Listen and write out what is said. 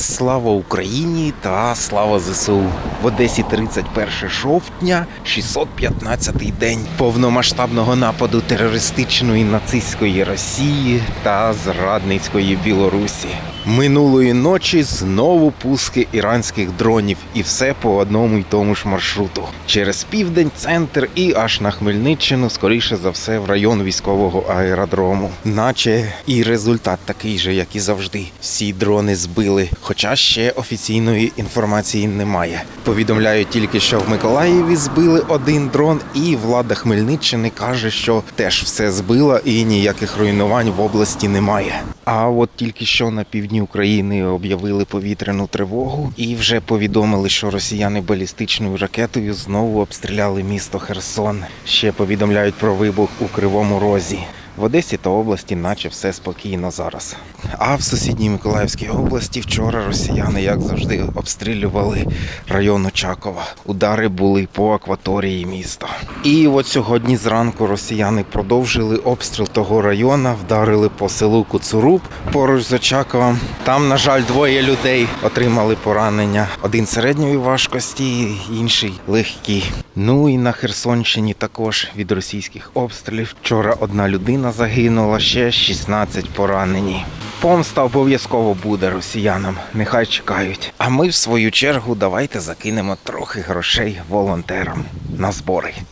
Слава Україні та слава ЗСУ. В Одесі 31 жовтня, 615-й день повномасштабного нападу терористичної нацистської Росії та зрадницької Білорусі. Минулої ночі знову пуски іранських дронів, і все по одному й тому ж маршруту. Через південь, центр і аж на Хмельниччину, скоріше за все, в район військового аеродрому. Наче і результат такий же, як і завжди. Всі дрони збили, хоча ще офіційної інформації немає. Повідомляють тільки, що в Миколаєві збили один дрон, і влада Хмельниччини каже, що теж все збила і ніяких руйнувань в області немає. А от тільки що на півдні України об'явили повітряну тривогу і вже повідомили, що росіяни балістичною ракетою знову обстріляли місто Херсон. Ще повідомляють про вибух у Кривому Розі. В Одесі та області, наче все спокійно зараз. А в сусідній Миколаївській області вчора росіяни, як завжди, обстрілювали район Очакова. Удари були по акваторії міста. І от сьогодні зранку росіяни продовжили обстріл того району, вдарили по селу Куцуруб поруч з Очаковом. Там, на жаль, двоє людей отримали поранення. Один середньої важкості, інший легкий. Ну і на Херсонщині також від російських обстрілів. Вчора одна людина загинула, ще 16 поранені. Помста обов'язково буде росіянам, нехай чекають. А ми, в свою чергу, давайте закинемо трохи грошей волонтерам на збори.